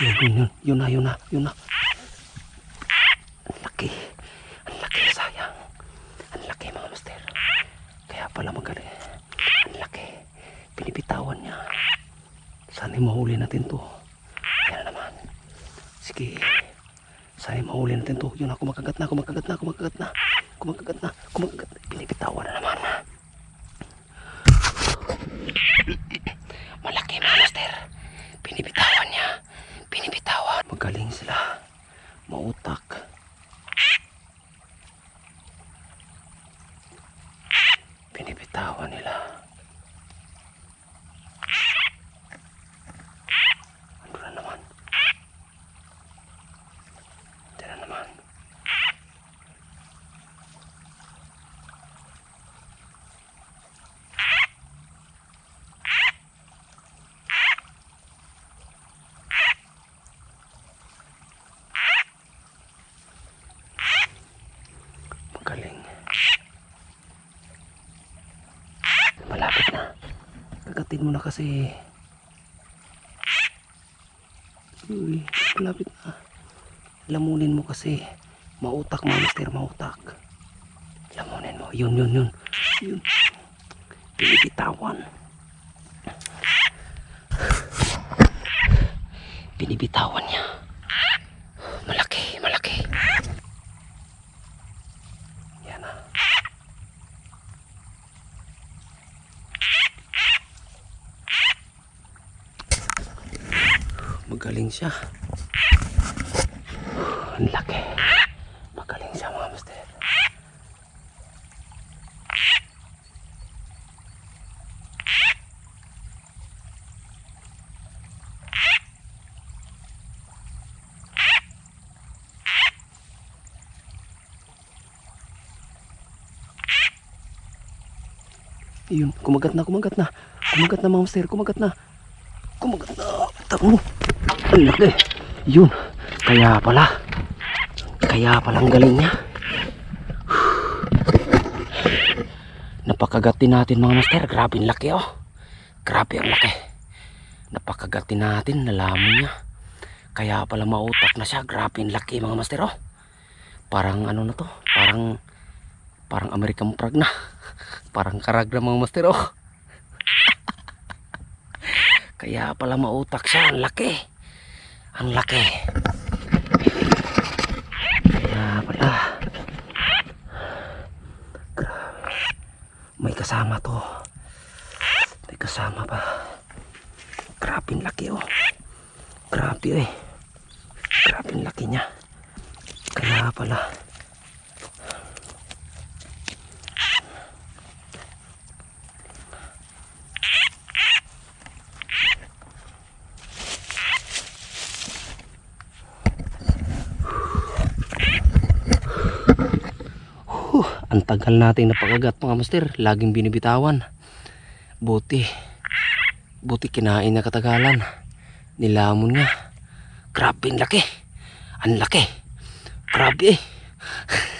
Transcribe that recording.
Yun, yun, yun. Yun na, yun na, yun na. Ang laki. Ang laki, sayang. Ang laki, mga master. Kaya pala magaling. Ang laki. Pinipitawan niya. Sana mahuli natin to. Yan na naman. Sige. Sana mahuli natin to. Yun na, kumakagat na, kumakagat na, kumakagat na. Kumakagat na, kumakagat. Pinipitawan na naman. Malaki, mga master. Pinipitawan niya. Pinipitawan. Magaling sila. Mautak. Pinipitawan nila. Ano na naman? Ito na naman. Magaling. Malapit na. Kagatin mo na kasi. Uy, malapit na. Lamunin mo kasi. Mautak mo, mister, mautak. Lamunin mo. Yun, yun, yun. Yun. Pinibitawan. Pinibitawan niya. Malaki, malaki. Yan na. Magaling siya. Ang laki. Magaling siya mga master. Yun, kumagat na, kumagat na. Kumagat na mga master, kumagat na. Kumagat na. Tango. Ang laki. Yun. Kaya pala. Kaya pala ang galing niya. Napakagatin natin mga master. Grabe ang laki oh. Grabe ang laki. Napakagatin natin. Nalaman niya. Kaya pala mautak na siya. Grabe ang laki mga master oh. Parang ano na to. Parang parang American frog na. Parang karag na mga master oh. Kaya pala mautak siya. Ang laki. Ang laki. Pala. Grabe. May kasama to. May kasama pa. Grabe laki oh. Grabe eh. Grabe laki niya. Kaya pala. Ang tagal nating napakagat mga master. Laging binibitawan. Buti. Buti kinain na katagalan. Nilamon niya. Grabe ang laki. Ang laki. Grabe eh.